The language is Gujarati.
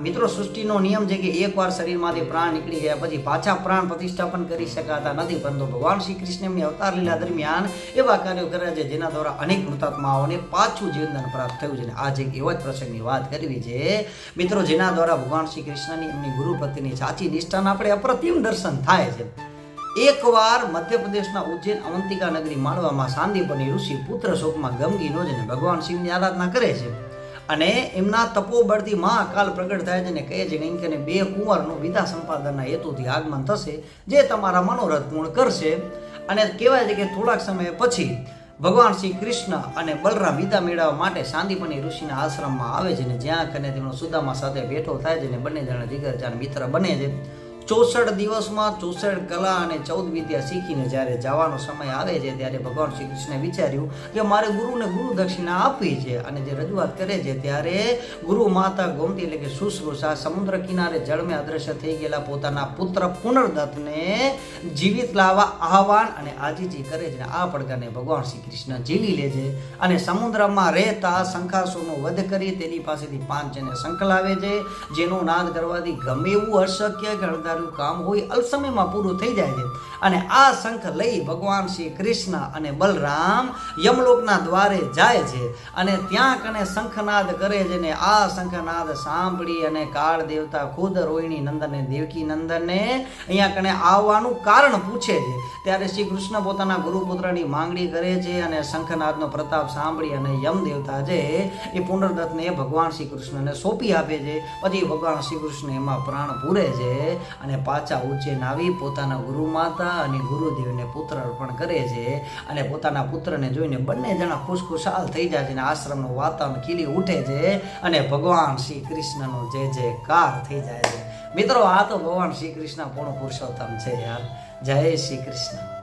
મિત્રો સૃષ્ટિનો નિયમ છે કે એકવાર શરીરમાંથી પ્રાણ નીકળી ગયા પછી પાછા પ્રાણ પ્રતિષ્ઠાપન કરી શકાતા નથી, પરંતુ ભગવાન શ્રી કૃષ્ણ એમની અવતાર લીલા દરમિયાન એવા કાર્યો કર્યા છે જેના દ્વારા અનેક મૃતાત્માઓને પાછું જીવનદાન પ્રાપ્ત થયું છે. આજે એક એવા જ પ્રસંગની વાત કરવી છે, મિત્રો જેના દ્વારા ભગવાન શ્રી કૃષ્ણની એમની ગુરુ સાચી નિષ્ઠાના આપણે અપ્રતિમ દર્શન થાય છે. એકવાર મધ્યપ્રદેશના ઉજ્જૈન અવંતિકા નગરી માળવામાં સાંદીપની ઋષિ પુત્ર શોકમાં ગમગી નો જઈને ભગવાન શિવની આરાધના કરે છે. અને એમના તપોબળથી મહાકાલ પ્રગટ થાય છે ને કહે છે કે અને બે કુંવરનું વિધા સંપાદનના હેતુથી આગમન થશે, જે તમારા મનોરથ પૂર્ણ કરશે. અને કહેવાય છે કે થોડાક સમય પછી ભગવાન શ્રી કૃષ્ણ અને બલરામ વિદા મેળવવા માટે સાંદીપની ઋષિના આશ્રમમાં આવે છે ને જ્યાં કને તેમનો સુદામા સાથે ભેટો થાય છે ને બંને જણા જીગર જાણ મિત્ર બને છે. ચોસઠ દિવસમાં ચોસઠ કલા અને ચૌદ વિદ્યા શીખીને જ્યારે જવાનો સમય આવે છે, ત્યારે ભગવાન શ્રી કૃષ્ણે વિચાર્યું કે મારે ગુરુને ગુરુ દક્ષિણા આપવી છે અને જે રજૂઆત કરે છે, ત્યારે ગુરુ માતા ગોમતી એટલે કે શુશ્રુષા સમુદ્ર કિનારે જળમે અદ્રશ્ય થઈ ગયેલા પોતાના પુત્ર પુનર્દત્તને જીવિત લાવવા આહવાન અને આજીજી કરે છે આ પડકારને ભગવાન શ્રી કૃષ્ણ ઝીલી લે છે અને સમુદ્રમાં રહેતા શંખાસુરનો વધ કરી તેની પાસેથી પાંચ જને શંખ લાવે છે, જેનો નાદ કરવાથી ગમે એવું અશક્ય કે અણધાર્યું કામ હોય અલ્પ પૂરું થઈ જાય છે. અને આ શંખ લઈ ભગવાન શ્રી કૃષ્ણ અને બલરામ યમલોકના દ્વારે જાય છે. અને ત્યાં કને શંખનાદ કરે છે ને આ શંખનાદ સાંભળી અને કાળ દેવતા ખુદ રોહિણી નંદને દેવકી નંદનને અહીંયા કને આવવાનું કારણ પૂછે છે. ત્યારે શ્રી કૃષ્ણ પોતાના ગુરુપુત્રની માંગણી કરે છે અને શંખનાદનો પ્રતાપ સાંભળી અને યમ દેવતા છે એ પુનર્દત્તને ભગવાન શ્રી કૃષ્ણને સોંપી આપે છે. પછી ભગવાન શ્રી કૃષ્ણ એમાં પ્રાણ પૂરે છે અને પાછા ઉચ્ચેન આવી પોતાના ગુરુ માતા અને ગુરુદેવને પુત્ર અર્પણ કરે છે અને પોતાના પુત્રને જોઈને બંને જણા ખુશખુશાલ થઈ જાય છે અને આશ્રમનું વાતાવરણ ખીલી ઉઠે છે અને ભગવાન શ્રી કૃષ્ણનો જય જયકાર થઈ જાય છે. મિત્રો, આ તો ભગવાન શ્રી કૃષ્ણ પૂર્ણ પુરુષોત્તમ છે યાર. જય શ્રી કૃષ્ણ.